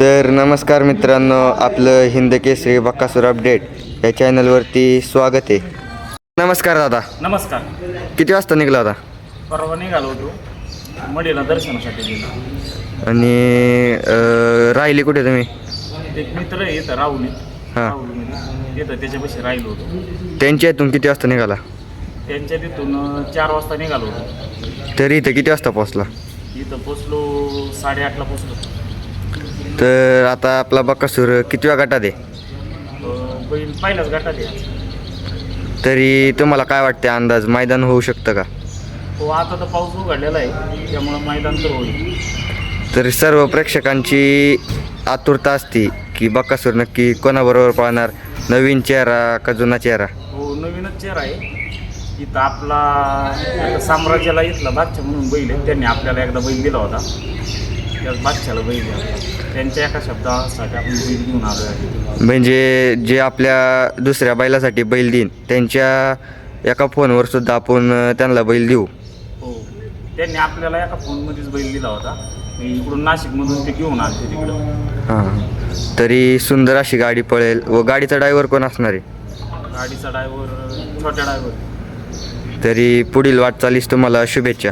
तर नमस्कार मित्रांनो आपलं हिंद केसरी बक्कासूर अपडेट या चॅनलवरती स्वागत आहे. नमस्कार दादा. नमस्कार. किती वाजता निघला होता? परवा निघालो होतो. मडीला दर्शनासाठी गेलो. आणि अं, राहिली कुठे तुम्ही? एक मित्र आहे इथं राहुल हां. त्याच्यापाशी राहिलो होतो. त्यांच्या इथून किती वाजता निघाला? त्यांच्या तिथून अं, चार वाजता निघालो होतो. तरी इथं किती वाजता पोहोचला? इथं पोचलो साडेआठला पोचलो तर आता आपला बक्कासूर कितव्या गटात आहे? बैल पहिल्याच गटात आहे. तरी तुम्हाला काय वाटते अंदाज? मैदान होऊ शकतं का? हो आता तर पाऊस उघडलेला आहे त्यामुळं मैदान तर होईल. तर सर्व प्रेक्षकांची आतुरता असते की बक्कासूर नक्की कोणाबरोबर पाहणार नवीन चेहरा का जुना चेहरा? हो नवीनच चेहरा आहे. इथं आपला आता साम्राज्याला इथला बादशाह म्हणून बैल आहे त्यांनी आपल्याला एकदा बैल दिला होता. त्याच बादशाला बैल आहे आपला. त्यांच्या एका शब्दासाठी आपण बैल घेऊन आलो आहे. म्हणजे जे आपल्या दुसऱ्या बैलासाठी बैल देईन त्यांच्या एका फोनवर सुद्धा आपण त्यांना बैल देऊ. हो. त्यांनी आपल्याला एका फोनमध्येच बैल दिला होता. मी इकडून नाशिकमधून ते घेऊन आले तिकडं. हां. तरी सुंदर अशी गाडी पळेल. व गाडीचा ड्रायव्हर कोण असणार आहे? गाडीचा ड्रायव्हर छोट्या ड्रायव्हर तरी पुढील वाटचालीस तुम्हाला शुभेच्छा.